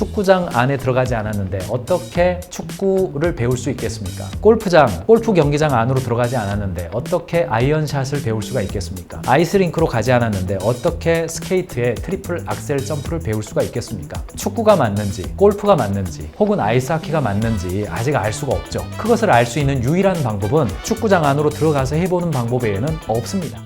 축구장 안에 들어가지 않았는데 어떻게 축구를 배울 수 있겠습니까? 골프장, 골프 경기장 안으로 들어가지 않았는데 어떻게 아이언샷을 배울 수가 있겠습니까? 아이스링크로 가지 않았는데 어떻게 스케이트의 트리플 악셀 점프를 배울 수가 있겠습니까? 축구가 맞는지, 골프가 맞는지, 혹은 아이스하키가 맞는지 아직 알 수가 없죠. 그것을 알 수 있는 유일한 방법은 축구장 안으로 들어가서 해보는 방법 외에는 없습니다.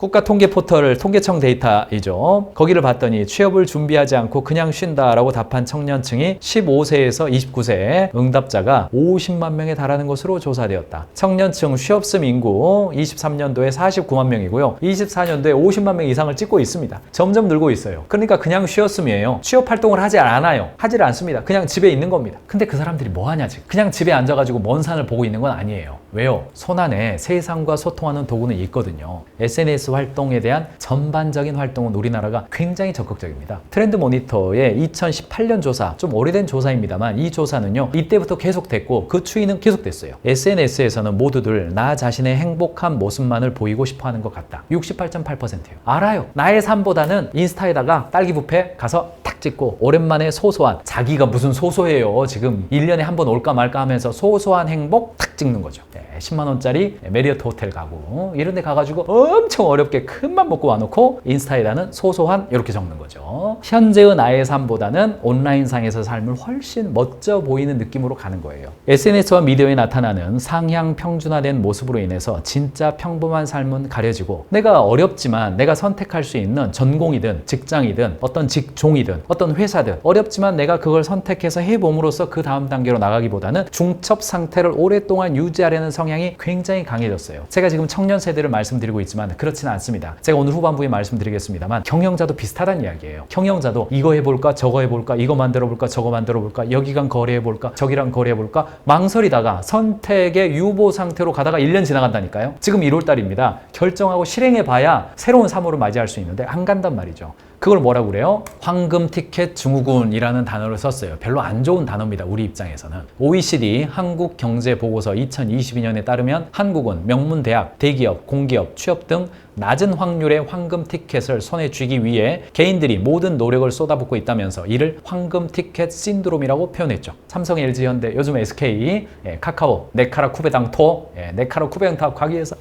국가 통계 포털 통계청 데이터이죠. 거기를 봤더니 취업을 준비하지 않고 그냥 쉰다라고 답한 청년층이 15세에서 29세 응답자가 50만 명에 달하는 것으로 조사되었다. 청년층 취업습 인구 23년도에 49만 명이고요. 24년도에 50만 명 이상을 찍고 있습니다. 점점 늘고 있어요. 그러니까 그냥 쉬었음이에요. 취업 활동을 하지 않아요. 하질 않습니다. 그냥 집에 있는 겁니다. 근데 그 사람들이 뭐 하냐 지금. 그냥 집에 앉아가지고 먼 산을 보고 있는 건 아니에요. 왜요? 손안에 세상과 소통하는 도구는 있거든요. SNS 활동에 대한 전반적인 활동은 우리나라가 굉장히 적극적입니다. 트렌드 모니터의 2018년 조사, 좀 오래된 조사입니다만 이 조사는요, 이때부터 계속됐고 그 추이는 계속됐어요. SNS에서는 모두들 나 자신의 행복한 모습만을 보이고 싶어 하는 것 같다. 68.8%예요. 알아요. 나의 삶보다는 인스타에다가 딸기 뷔페 가서 탁 찍고 오랜만에 소소한 자기가 무슨 소소해요. 지금 1년에 한 번 올까 말까 하면서 소소한 행복 탁 찍는 거죠. 네, 10만 원짜리 메리어트 호텔 가고 이런 데 가가지고 엄청 어렵게 큰맘 먹고 와놓고 인스타에다는 소소한 이렇게 적는 거죠. 현재의 나의 삶보다는 온라인상에서 삶을 훨씬 멋져 보이는 느낌으로 가는 거예요. SNS와 미디어에 나타나는 상향 평준화된 모습으로 인해서 진짜 평범한 삶은 가려지고 내가 어렵지만 내가 선택할 수 있는 전공이든 직장이든 어떤 직종이든 어떤 회사든 어렵지만 내가 그걸 선택해서 해봄으로써 그 다음 단계로 나가기보다는 중첩 상태를 오랫동안 유지하려는 성향이 굉장히 강해졌어요. 제가 지금 청년 세대를 말씀드리고 있지만 그렇지는 않습니다. 제가 오늘 후반부에 말씀드리겠습니다만 경영자도 비슷하다는 이야기예요. 경영자도 이거 해볼까 저거 해볼까 이거 만들어볼까 저거 만들어볼까 여기랑 거래해볼까 저기랑 거래해볼까 망설이다가 선택의 유보 상태로 가다가 1년 지나간다니까요. 지금 1월달입니다. 결정하고 실행해봐야 새로운 3월을 맞이할 수 있는데 안 간단 말이죠. 그걸 뭐라고 그래요? 황금 티켓 증후군이라는 단어를 썼어요. 별로 안 좋은 단어입니다. 우리 입장에서는. OECD 한국 경제 보고서 2022년에 따르면 한국은 명문 대학, 대기업, 공기업, 취업 등 낮은 확률의 황금 티켓을 손에 쥐기 위해 개인들이 모든 노력을 쏟아붓고 있다면서 이를 황금 티켓 신드롬이라고 표현했죠. 삼성, LG, 현대, 요즘 SK, 예, 카카오, 네카라 쿠베당토, 예, 네카라 쿠베당토 가기 위해서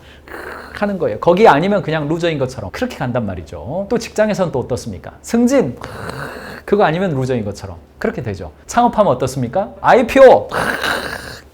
하는 거예요. 거기 아니면 그냥 루저인 것처럼 그렇게 간단 말이죠. 또 직장에서는 또 어떻습니까? 승진 그거 아니면 루저인 것처럼 그렇게 되죠. 창업하면 어떻습니까? IPO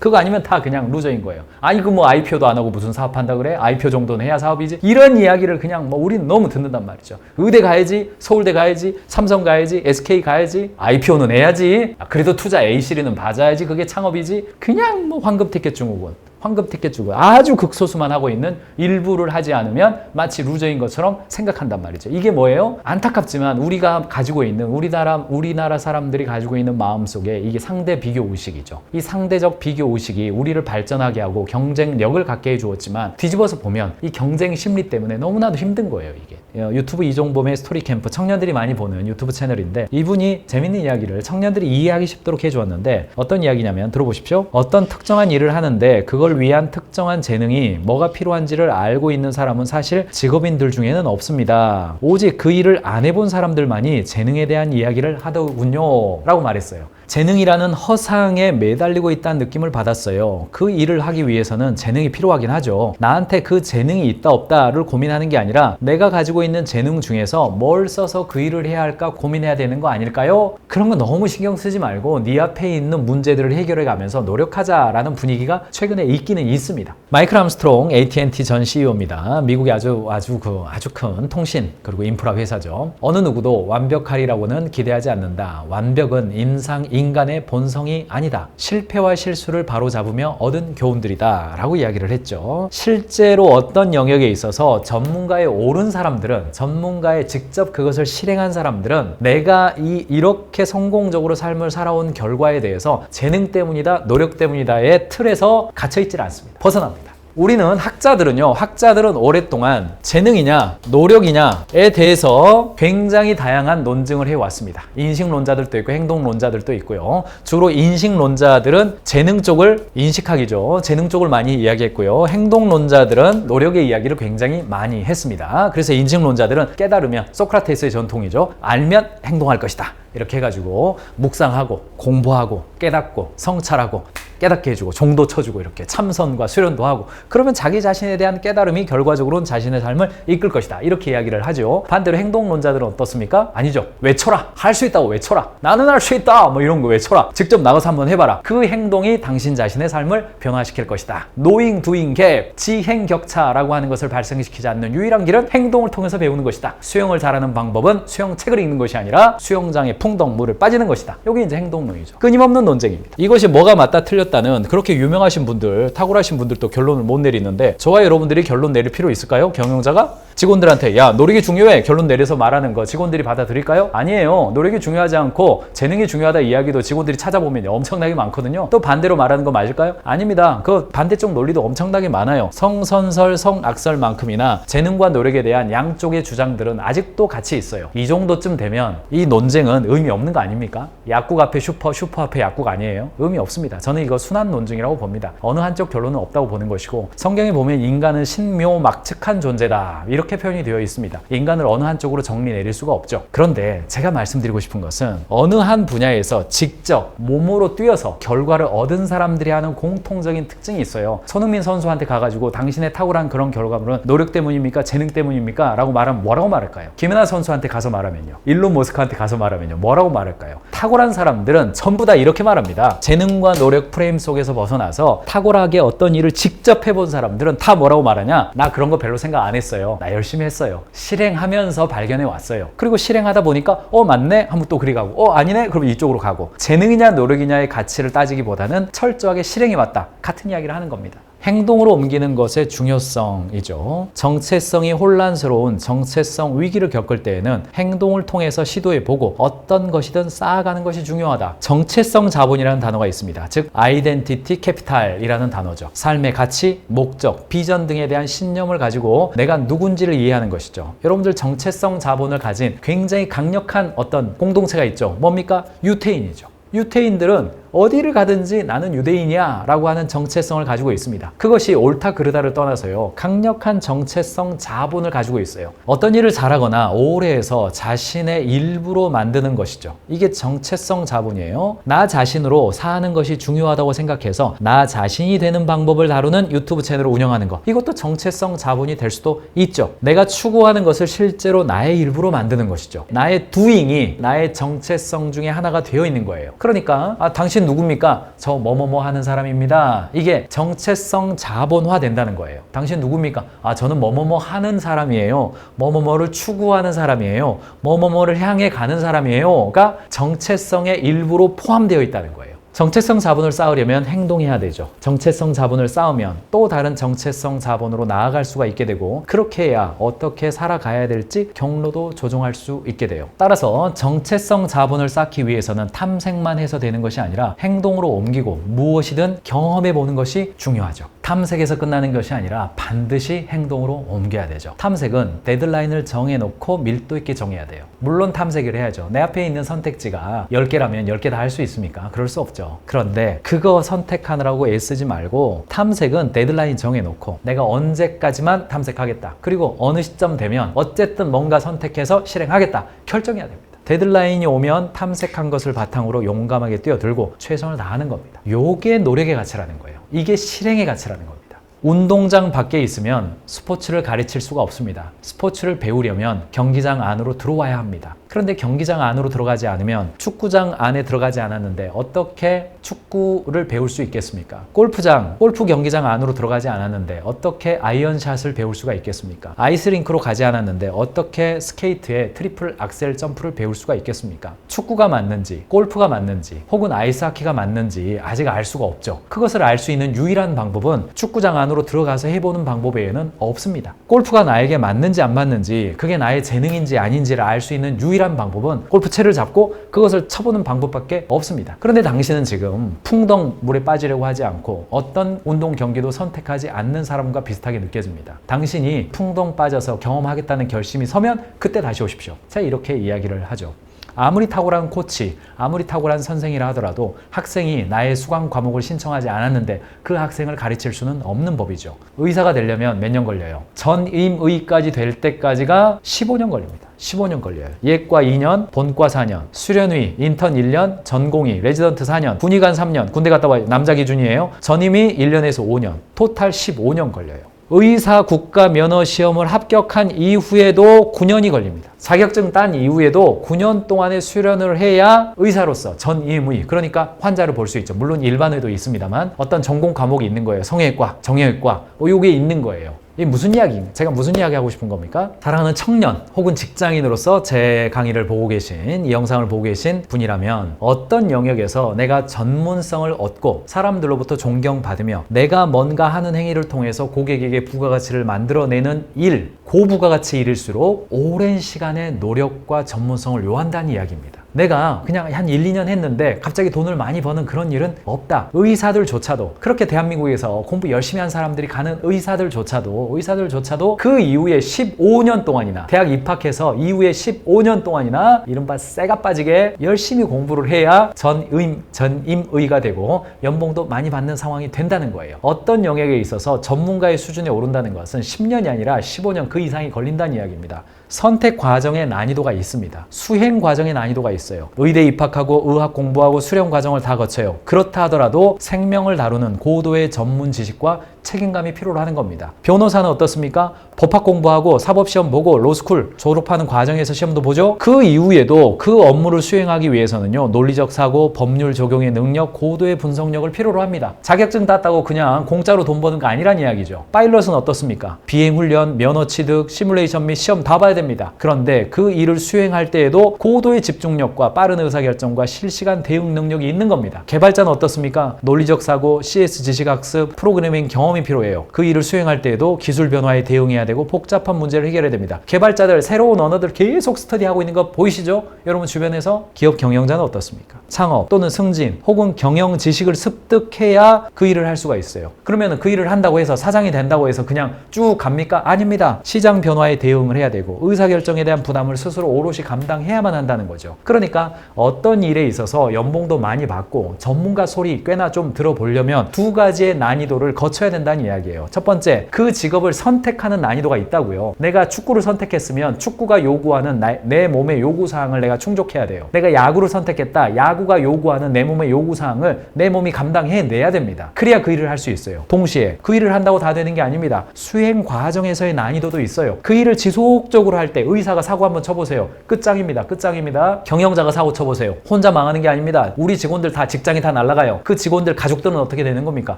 그거 아니면 다 그냥 루저인 거예요. 아니 그뭐 IPO도 안 하고 무슨 사업한다 그래? IPO 정도는 해야 사업이지. 이런 이야기를 그냥 뭐 우리는 너무 듣는단 말이죠. 의대 가야지, 서울대 가야지, 삼성 가야지, SK 가야지, IPO는 해야지. 아, 그래도 투자 A 시리는 봐줘야지. 그게 창업이지. 그냥 뭐 황금 티켓 증후군. 황금 티켓 주고 아주 극소수만 하고 있는 일부를 하지 않으면 마치 루저인 것처럼 생각한단 말이죠. 이게 뭐예요? 안타깝지만 우리가 가지고 있는 우리나라 우리나라 사람들이 가지고 있는 마음 속에 이게 상대 비교 의식이죠. 이 상대적 비교 의식이 우리를 발전하게 하고 경쟁력을 갖게 해 주었지만 뒤집어서 보면 이 경쟁 심리 때문에 너무나도 힘든 거예요. 이게 어, 유튜브 이종범의 스토리 캠프 청년들이 많이 보는 유튜브 채널인데 이분이 재밌는 이야기를 청년들이 이해하기 쉽도록 해 주었는데 어떤 이야기냐면 들어보십시오. 어떤 특정한 일을 하는데 그걸 위한 특정한 재능이 뭐가 필요한지를 알고 있는 사람은 사실 직업인들 중에는 없습니다. 오직 그 일을 안 해본 사람들만이 재능에 대한 이야기를 하더군요. 라고 말했어요. 재능이라는 허상에 매달리고 있다는 느낌을 받았어요. 그 일을 하기 위해서는 재능이 필요하긴 하죠. 나한테 그 재능이 있다 없다를 고민하는 게 아니라 내가 가지고 있는 재능 중에서 뭘 써서 그 일을 해야 할까 고민해야 되는 거 아닐까요? 그런 거 너무 신경 쓰지 말고 네 앞에 있는 문제들을 해결해 가면서 노력하자라는 분위기가 최근에 있기는 있습니다. 마이클 암스트롱 AT&T 전 CEO입니다. 미국의 아주 아주 그 아주 큰 통신 그리고 인프라 회사죠. 어느 누구도 완벽하리라고는 기대하지 않는다. 완벽은 임상 인간의 본성이 아니다. 실패와 실수를 바로잡으며 얻은 교훈들이다. 라고 이야기를 했죠. 실제로 어떤 영역에 있어서 전문가에 오른 사람들은, 전문가에 직접 그것을 실행한 사람들은 내가 이, 이렇게 성공적으로 삶을 살아온 결과에 대해서 재능 때문이다, 노력 때문이다의 틀에서 갇혀 있질 않습니다. 벗어납니다. 우리는 학자들은요, 학자들은 오랫동안 재능이냐, 노력이냐에 대해서 굉장히 다양한 논증을 해왔습니다. 인식론자들도 있고 행동론자들도 있고요. 주로 인식론자들은 재능 쪽을 인식하기죠. 재능 쪽을 많이 이야기했고요. 행동론자들은 노력의 이야기를 굉장히 많이 했습니다. 그래서 인식론자들은 깨달으면 소크라테스의 전통이죠. 알면 행동할 것이다. 이렇게 해가지고 묵상하고 공부하고 깨닫고 성찰하고 깨닫게 해주고 종도 쳐주고 이렇게 참선과 수련도 하고 그러면 자기 자신에 대한 깨달음이 결과적으로는 자신의 삶을 이끌 것이다. 이렇게 이야기를 하죠. 반대로 행동론자들은 어떻습니까? 아니죠. 외쳐라. 할 수 있다고 외쳐라. 나는 할 수 있다. 뭐 이런 거 외쳐라. 직접 나가서 한번 해봐라. 그 행동이 당신 자신의 삶을 변화시킬 것이다. 노잉 두잉 갭 지행 격차라고 하는 것을 발생시키지 않는 유일한 길은 행동을 통해서 배우는 것이다. 수영을 잘하는 방법은 수영책을 읽는 것이 아니라 수영장에 풍덩 물을 빠지는 것이다. 이게 이제 행동론이죠. 끊임없는 논쟁입니다. 이것이 뭐가 맞다 틀렸 다는 그렇게 유명하신 분들 탁월하신 분들도 결론을 못 내리는데 저와 여러분들이 결론 내릴 필요 있을까요? 경영자가 직원들한테 야 노력이 중요해. 결론 내려서 말하는 거 직원들이 받아들일까요? 아니에요. 노력이 중요하지 않고 재능이 중요하다 이야기도 직원들이 찾아보면 엄청나게 많거든요. 또 반대로 말하는 거 맞을까요? 아닙니다. 그 반대쪽 논리도 엄청나게 많아요. 성선설 성악설만큼이나 재능과 노력에 대한 양쪽의 주장들은 아직도 같이 있어요. 이 정도쯤 되면 이 논쟁은 의미 없는 거 아닙니까? 약국 앞에 슈퍼 슈퍼 앞에 약국 아니에요? 의미 없습니다. 저는 이거 순환 논증이라고 봅니다. 어느 한쪽 결론은 없다고 보는 것이고 성경에 보면 인간은 신묘막측한 존재다. 이렇게 표현이 되어 있습니다. 인간을 어느 한쪽으로 정리 내릴 수가 없죠. 그런데 제가 말씀드리고 싶은 것은 어느 한 분야에서 직접 몸으로 뛰어서 결과를 얻은 사람들이 하는 공통적인 특징이 있어요. 손흥민 선수한테 가가지고 당신의 탁월한 그런 결과물은 노력 때문입니까? 재능 때문입니까? 라고 말하면 뭐라고 말할까요? 김연아 선수한테 가서 말하면요. 일론 머스크한테 가서 말하면요. 뭐라고 말할까요? 탁월한 사람들은 전부 다 이렇게 말합니다. 재능과 노력 프레임 속에서 벗어나서 탁월하게 어떤 일을 직접 해본 사람들은 다 뭐라고 말하냐? 나 그런 거 별로 생각 안 했어요. 나 열심히 했어요. 실행하면서 발견해 왔어요. 그리고 실행하다 보니까 어 맞네 하면 또 그리 가고 어 아니네 그럼 이쪽으로 가고 재능이냐 노력이냐의 가치를 따지기보다는 철저하게 실행해 왔다 같은 이야기를 하는 겁니다. 행동으로 옮기는 것의 중요성이죠. 정체성이 혼란스러운 정체성 위기를 겪을 때에는 행동을 통해서 시도해 보고 어떤 것이든 쌓아가는 것이 중요하다. 정체성 자본이라는 단어가 있습니다. 즉, 아이덴티티 캐피탈이라는 단어죠. 삶의 가치, 목적, 비전 등에 대한 신념을 가지고 내가 누군지를 이해하는 것이죠. 여러분들 정체성 자본을 가진 굉장히 강력한 어떤 공동체가 있죠. 뭡니까? 유태인이죠. 유태인들은 어디를 가든지 나는 유대인이야 라고 하는 정체성을 가지고 있습니다. 그것이 옳다 그르다를 떠나서요. 강력한 정체성 자본을 가지고 있어요. 어떤 일을 잘하거나 오래 해서 자신의 일부로 만드는 것이죠. 이게 정체성 자본이에요. 나 자신으로 사는 것이 중요하다고 생각해서 나 자신이 되는 방법을 다루는 유튜브 채널을 운영하는 것. 이것도 정체성 자본이 될 수도 있죠. 내가 추구하는 것을 실제로 나의 일부로 만드는 것이죠. 나의 두잉이 나의 정체성 중에 하나가 되어 있는 거예요. 그러니까 아, 당신 누굽니까? 저 뭐뭐뭐 하는 사람입니다. 이게 정체성 자본화 된다는 거예요. 당신 누굽니까? 아, 저는 뭐뭐뭐 하는 사람이에요. 뭐뭐뭐를 추구하는 사람이에요. 뭐뭐뭐를 향해 가는 사람이에요.가 정체성의 일부로 포함되어 있다는 거예요. 정체성 자본을 쌓으려면 행동해야 되죠. 정체성 자본을 쌓으면 또 다른 정체성 자본으로 나아갈 수가 있게 되고 그렇게 해야 어떻게 살아가야 될지 경로도 조정할 수 있게 돼요. 따라서 정체성 자본을 쌓기 위해서는 탐색만 해서 되는 것이 아니라 행동으로 옮기고 무엇이든 경험해 보는 것이 중요하죠. 탐색에서 끝나는 것이 아니라 반드시 행동으로 옮겨야 되죠. 탐색은 데드라인을 정해놓고 밀도 있게 정해야 돼요. 물론 탐색을 해야죠. 내 앞에 있는 선택지가 10개라면 10개 다 할 수 있습니까? 그럴 수 없죠. 그런데 그거 선택하느라고 애쓰지 말고 탐색은 데드라인 정해놓고 내가 언제까지만 탐색하겠다. 그리고 어느 시점 되면 어쨌든 뭔가 선택해서 실행하겠다. 결정해야 됩니다. 데드라인이 오면 탐색한 것을 바탕으로 용감하게 뛰어들고 최선을 다하는 겁니다. 요게 노력의 가치라는 거예요. 이게 실행의 가치라는 겁니다. 운동장 밖에 있으면 스포츠를 가르칠 수가 없습니다. 스포츠를 배우려면 경기장 안으로 들어와야 합니다. 그런데 경기장 안으로 들어가지 않으면 축구장 안에 들어가지 않았는데 어떻게 축구를 배울 수 있겠습니까? 골프장, 골프 경기장 안으로 들어가지 않았는데 어떻게 아이언샷을 배울 수가 있겠습니까? 아이스링크로 가지 않았는데 어떻게 스케이트에 트리플 악셀 점프를 배울 수가 있겠습니까? 축구가 맞는지, 골프가 맞는지, 혹은 아이스하키가 맞는지 아직 알 수가 없죠. 그것을 알 수 있는 유일한 방법은 축구장 안으로 들어가서 해보는 방법 외에는 없습니다. 골프가 나에게 맞는지 안 맞는지, 그게 나의 재능인지 아닌지를 알 수 있는 유일한 유일한 방법은 골프채를 잡고 그것을 쳐보는 방법밖에 없습니다. 그런데 당신은 지금 풍덩 물에 빠지려고 하지 않고 어떤 운동 경기도 선택하지 않는 사람과 비슷하게 느껴집니다. 당신이 풍덩 빠져서 경험하겠다는 결심이 서면 그때 다시 오십시오. 제가 이렇게 이야기를 하죠. 아무리 탁월한 코치, 아무리 탁월한 선생이라 하더라도 학생이 나의 수강 과목을 신청하지 않았는데 그 학생을 가르칠 수는 없는 법이죠. 의사가 되려면 몇 년 걸려요? 전임의까지 될 때까지가 15년 걸립니다. 15년 걸려요. 예과 2년, 본과 4년, 수련의, 인턴 1년, 전공의, 레지던트 4년, 군의관 3년, 군대 갔다 와요. 남자 기준이에요. 전임이 1년에서 5년, 토탈 15년 걸려요. 의사 국가 면허 시험을 합격한 이후에도 9년이 걸립니다. 자격증 딴 이후에도 9년 동안의 수련을 해야 의사로서 전임의 그러니까 환자를 볼 수 있죠. 물론 일반의도 있습니다만 어떤 전공 과목이 있는 거예요. 성형외과, 정형외과 뭐 요게 있는 거예요. 이게 무슨 이야기? 제가 무슨 이야기 하고 싶은 겁니까? 사랑하는 청년 혹은 직장인으로서 제 강의를 보고 계신 이 영상을 보고 계신 분이라면 어떤 영역에서 내가 전문성을 얻고 사람들로부터 존경받으며 내가 뭔가 하는 행위를 통해서 고객에게 부가가치를 만들어내는 일, 고부가가치 일일수록 오랜 시간의 노력과 전문성을 요한다는 이야기입니다. 내가 그냥 한 1, 2년 했는데 갑자기 돈을 많이 버는 그런 일은 없다. 의사들조차도 그렇게 대한민국에서 공부 열심히 한 사람들이 가는 의사들조차도 의사들조차도 그 이후에 15년 동안이나 대학 입학해서 이후에 15년 동안이나 이른바 쇠가 빠지게 열심히 공부를 해야 전임 전임의가 되고 연봉도 많이 받는 상황이 된다는 거예요. 어떤 영역에 있어서 전문가의 수준에 오른다는 것은 10년이 아니라 15년 그 이상이 걸린다는 이야기입니다. 선택 과정의 난이도가 있습니다. 수행 과정의 난이도가 있 어요. 의대 입학하고 의학 공부하고 수련 과정을 다 거쳐요. 그렇다 하더라도 생명을 다루는 고도의 전문 지식과 책임감이 필요로 하는 겁니다. 변호사는 어떻습니까? 법학 공부하고 사법시험 보고 로스쿨 졸업하는 과정에서 시험도 보죠. 그 이후에도 그 업무를 수행하기 위해서는요. 논리적 사고, 법률 적용의 능력, 고도의 분석력을 필요로 합니다. 자격증 땄다고 그냥 공짜로 돈 버는 거 아니란 이야기죠. 파일럿은 어떻습니까? 비행 훈련, 면허 취득, 시뮬레이션 및 시험 다 봐야 됩니다. 그런데 그 일을 수행할 때에도 고도의 집중력과 빠른 의사결정과 실시간 대응 능력이 있는 겁니다. 개발자는 어떻습니까? 논리적 사고, CS 지식 학습, 프로그래밍 경험 이 필요해요. 그 일을 수행할 때에도 기술 변화에 대응해야 되고 복잡한 문제를 해결해야 됩니다. 개발자들 새로운 언어들 계속 스터디하고 있는 거 보이시죠? 여러분 주변에서 기업 경영자는 어떻습니까? 창업 또는 승진 혹은 경영 지식을 습득해야 그 일을 할 수가 있어요. 그러면 그 일을 한다고 해서 사장이 된다고 해서 그냥 쭉 갑니까? 아닙니다. 시장 변화에 대응을 해야 되고 의사결정에 대한 부담을 스스로 오롯이 감당해야만 한다는 거죠. 그러니까 어떤 일에 있어서 연봉도 많이 받고 전문가 소리 꽤나 좀 들어보려면 두 가지의 난이도를 거쳐야 된다 는 이야기예요. 첫 번째, 그 직업을 선택하는 난이도가 있다고요. 내가 축구를 선택했으면 축구가 요구하는 나- 내 몸의 요구 사항을 내가 충족해야 돼요. 내가 야구를 선택했다. 야구가 요구하는 내 몸의 요구 사항을 내 몸이 감당해 내야 됩니다. 그래야 그 일을 할 수 있어요. 동시에 그 일을 한다고 다 되는 게 아닙니다. 수행 과정에서의 난이도도 있어요. 그 일을 지속적으로 할 때 의사가 사고 한번 쳐보세요. 끝장입니다. 끝장입니다. 경영자가 사고 쳐보세요. 혼자 망하는 게 아닙니다. 우리 직원들 다 직장이 다 날아가요. 그 직원들 가족들은 어떻게 되는 겁니까?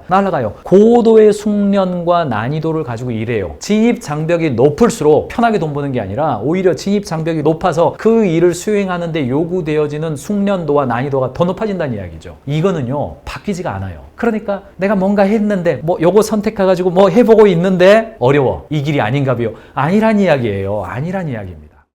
날아가요. 고도의 숙련과 난이도를 가지고 일해요. 진입 장벽이 높을수록 편하게 돈 버는 게 아니라 오히려 진입 장벽이 높아서 그 일을 수행하는데 요구되어지는 숙련도와 난이도가 더 높아진다는 이야기죠. 이거는요 바뀌지가 않아요. 그러니까 내가 뭔가 했는데 뭐 요거 선택해가지고 뭐 해보고 있는데 어려워. 이 길이 아닌가비요. 아니란 이야기예요. 아니란 이야기입니다.